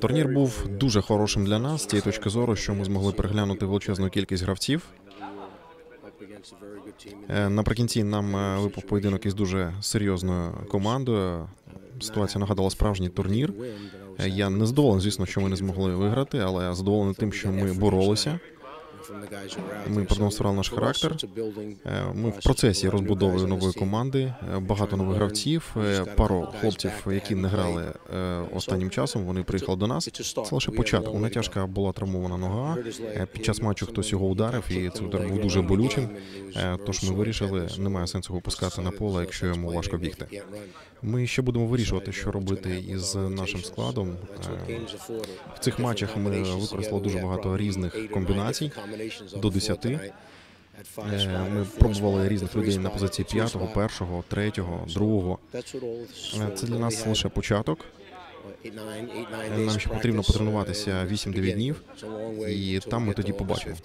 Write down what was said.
Турнір був дуже хорошим для нас з тієї точки зору, що ми змогли переглянути величезну кількість гравців. Е, Наприкінці нам е, випав поєдинок із дуже серйозною командою. Ситуація нагадала справжній турнір. Е, Я не задоволений, звісно, що ми не змогли виграти, але я задоволений тим, що ми боролися. Ми продемонстрували наш характер. Е, Ми в процесі розбудови нової команди. Е, Багато нових гравців, е, пару хлопців, які не грали останнім часом. Вони приїхали до нас. Це лише початок. У натяжка була травмована нога. Під час матчу хтось його ударив, і цей удар був дуже болючим. Тож ми вирішили, немає сенсу його пускати на поле, якщо йому важко бігти. Ми ще будемо вирішувати, що робити із нашим складом. В цих матчах ми використали дуже багато різних комбінацій до 10. Е, Ми пробували різних людей на позиції п'ятого, першого, третього, другого. Е, Це для нас лише початок. Нам ще потрібно потренуватися 8-9 днів, і там ми тоді побачимо.